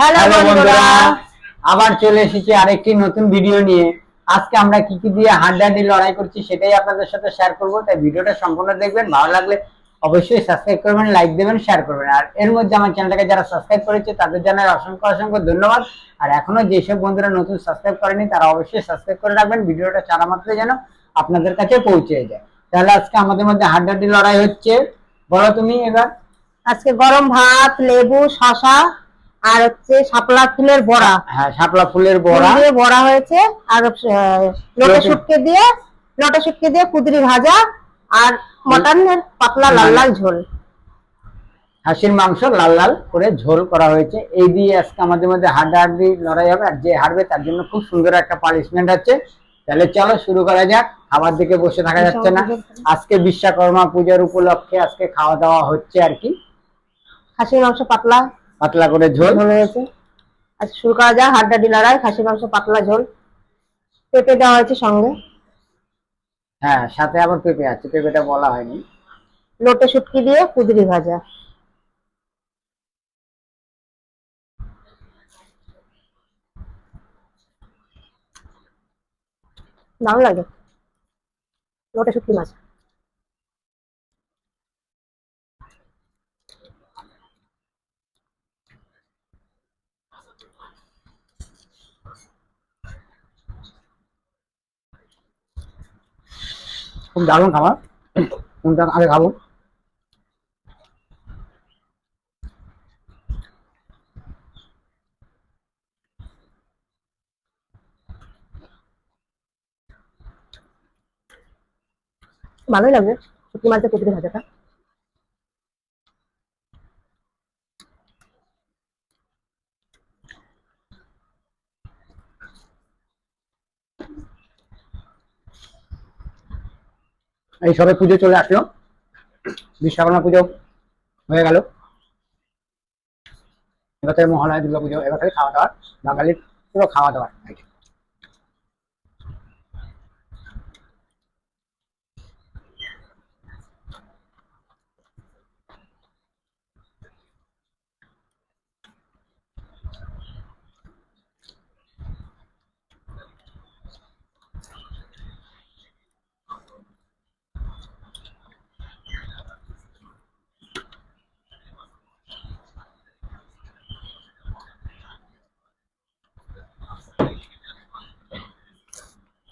Hello বন্ধুরা। আবার চলে এসেছি আরেকটি নতুন ভিডিও নিয়ে। আজকে আমরা কি কি দিয়ে হাড্ডাহাড্ডি লড়াই করছি সেটাই আপনাদের সাথে শেয়ার করব। তাই ভিডিওটা সম্পূর্ণ দেখবেন ভালো লাগলে অবশ্যই সাবস্ক্রাইব করবেন লাইক দেবেন শেয়ার করবেন। আর এর মধ্যে আমার চ্যানেলটাকে যারা সাবস্ক্রাইব করেছে তাদের জানাই অসংখ্য অসংখ্য ধন্যবাদ। আর এখনও যেসব বন্ধুরা নতুন সাবস্ক্রাইব করেনি তারা অবশ্যই সাবস্ক্রাইব করে রাখবেন। ভিডিওটা চারা মাত্রে যেন আপনাদের কাছে পৌঁছে যায়। তাহলে আজকে আমাদের মধ্যে হাড্ডাহাড্ডি লড়াই হচ্ছে। বলো তুমি এবার। আজকে গরম ভাত লেবু শশা আর হচ্ছে শাপলা ফুলের বড়া। হ্যাঁ শাপলা ফুলের বড়া। দিয়ে বড়া হয়েছে আর লোটে- শুটকে দিয়ে লটা শুটকে দিয়ে কুদরি ভাজা আর মটনের পাতলা লাল লাল ঝোল। হাসির মাংস লাল লাল করে ঝোল করা হয়েছে। এই দিয়ে আজকে আমাদের মধ্যে হাড্ডাহাড্ডি লড়াই হবে আর যে হারবে তার জন্য খুব সুন্দর একটা পানিশমেন্ট আছে তাহলে চলো শুরু করা যাক খাবার দিকে বসে থাকা যাচ্ছে না। আজকে বিশ্বকর্মা পূজার উপলক্ষে আজকে খাওয়া দাওয়া হচ্ছে আর কি। খাসির মাংস পাতলা। পাতলা করে ঝোল। ঝোল হয়েছে? আজকে শুরু করা যাক হাড্ডা ডিলারায় খাসি মাংস পাতলা ঝোল। পেঁপে দেওয়া হয়েছে সঙ্গে। হ্যাঁ সাথে আবার পেঁপে আছে পেঁপেটা বলা হয়নি। লোটে শুটকি দিয়ে কুদরি ভাজা। দারুণ লাগে। লোটে শুটকি মাছ। খুব দারুণ খাবার। কোনটা আগে খাব? ভালোই লাগবে শুটকি মাছের কুদরি ভাজাটা। এই সবে পুজো চলে আসলো। বিশ্বকর্মা পুজো হয়ে গেল। এবার থেকে মহালয়া দুর্গা পুজো এবার থেকে খাওয়া দাওয়া, বাঙালির পুরো খাওয়া দাওয়ার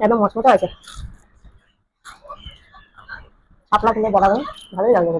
একদম মচমচা আছে। আপনার ফুলে বলা ভালোই লাগবে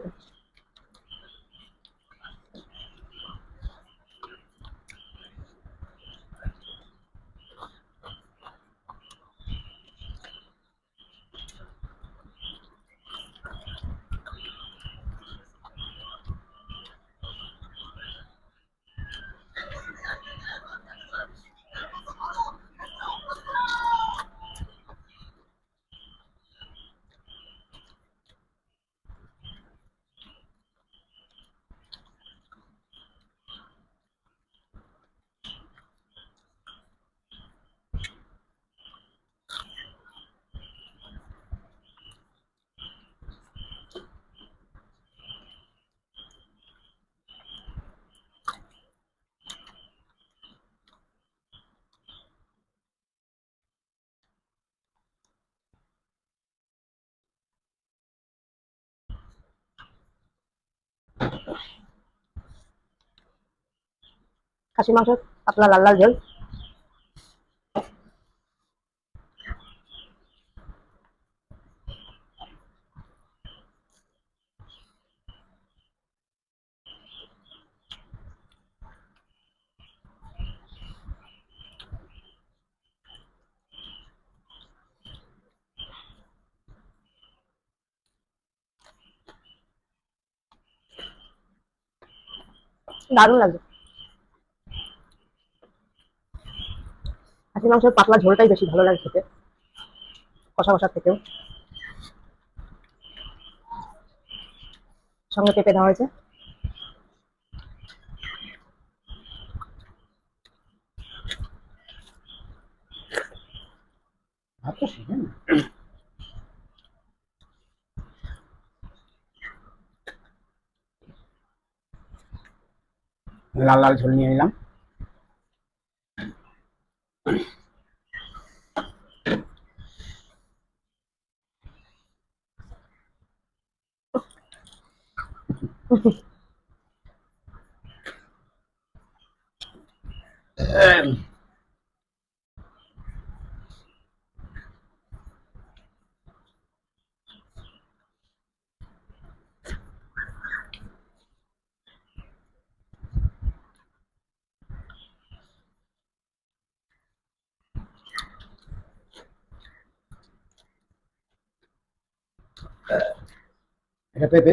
খাসির মাংস পাতলা লাল লাল ঝোল। দারুণ লাগছে খাসির মাংসের পাতলা ঝোলটাই বেশি ভালো লাগে খেতে। কষা কষার থেকেও সঙ্গে পেঁপে দেওয়া হয়েছে। লাল লাল ঝোল নিয়ে নিলাম। um, এটা পেঁপে।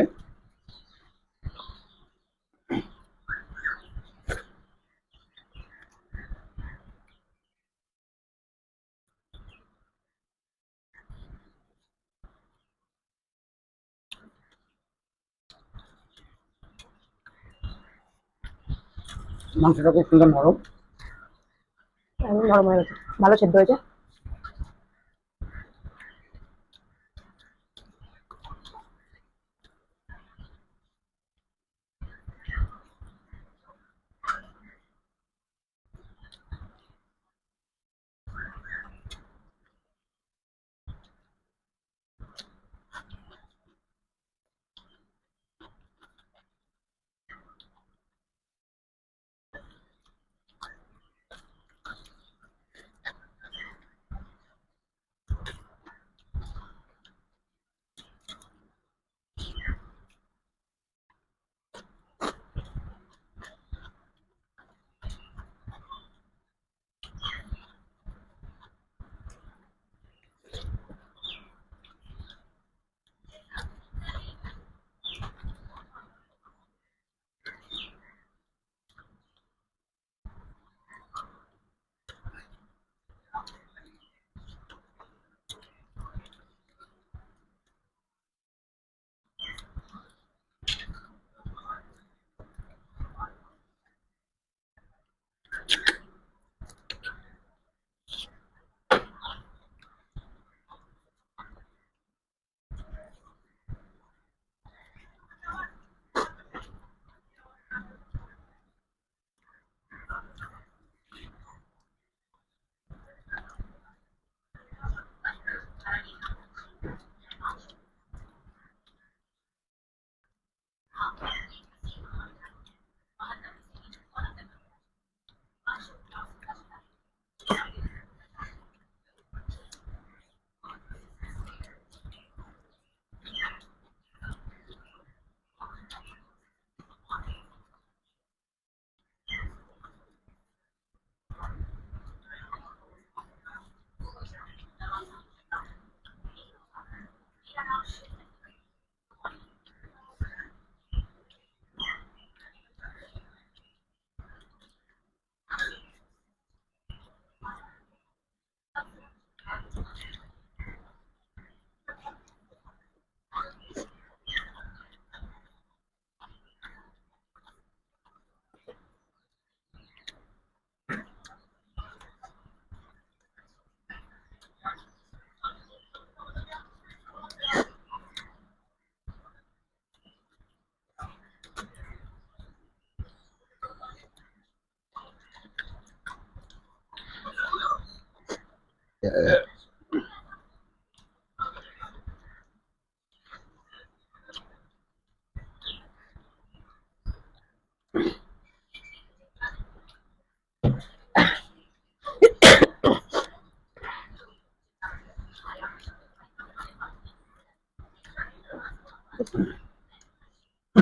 মাংসটা খুব সুন্দর নরম। ভালো সেদ্ধ হয়েছে।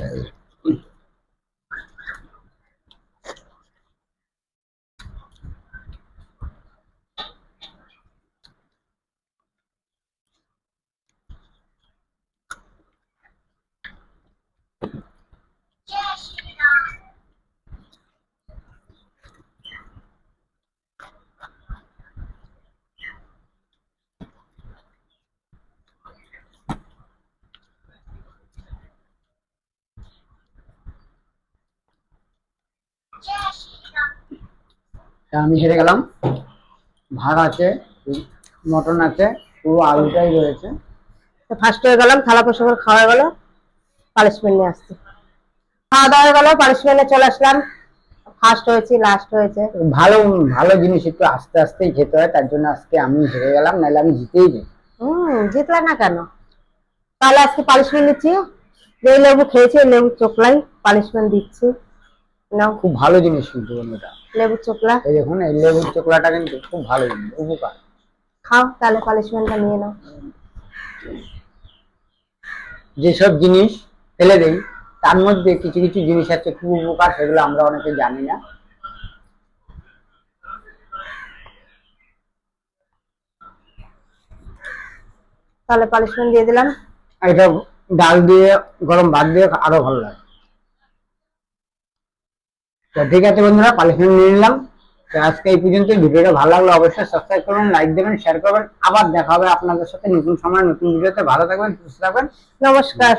uh, আমি হেরে গেলাম। ভাত আছে মটন আছে পুরো আলুটাই রয়েছে। ফার্স্ট হয়ে গেলাম থালা করে খাওয়া গেল পানিশমেন্ট নিয়ে আসছি। খাওয়া দাওয়া গেল পানিশমেন্টে চলে আসলাম। ফার্স্ট হয়েছি লাস্ট হয়েছে। ভালো ভালো জিনিস একটু আস্তে আস্তেই খেতে হয় তার জন্য আজকে আমি হেরে গেলাম নাহলে আমি জিতেই যাই হুম জিতলা না কেন? তাহলে আজকে পানিশমেন্ট দিচ্ছি যে লেবু খেয়েছি লেবু চোখলাই পানিশমেন্ট দিচ্ছি। নাও খুব ভালো জিনিস কিন্তু বন্ধুটা লেবু চোখলা এই দেখুন এই লেবুর চোকলাটা কিন্তু খুব ভালো জিনিস উপকার। খাও তাহলে পানিশমেন্টটা নিয়ে নাও। যেসব জিনিস ফেলে দেই তার মধ্যে কিছু কিছু জিনিস আছে খুব উপকার সেগুলো আমরা অনেকে জানি না। তাহলে পালিশমেন্ট দিয়ে দিলাম। এটা ডাল দিয়ে গরম ভাত দিয়ে আরও ভালো লাগে। তো ঠিক আছে বন্ধুরা পানিশমেন্ট নিয়ে নিলাম। তো আজকে এই পর্যন্ত ভিডিওটা ভালো লাগল অবশ্যই সাবস্ক্রাইব করবেন লাইক দেবেন শেয়ার করবেন। আবার দেখা হবে আপনাদের সাথে নতুন সময়, নতুন ভিডিওতে। ভালো থাকবেন, সুস্থ থাকবেন। নমস্কার।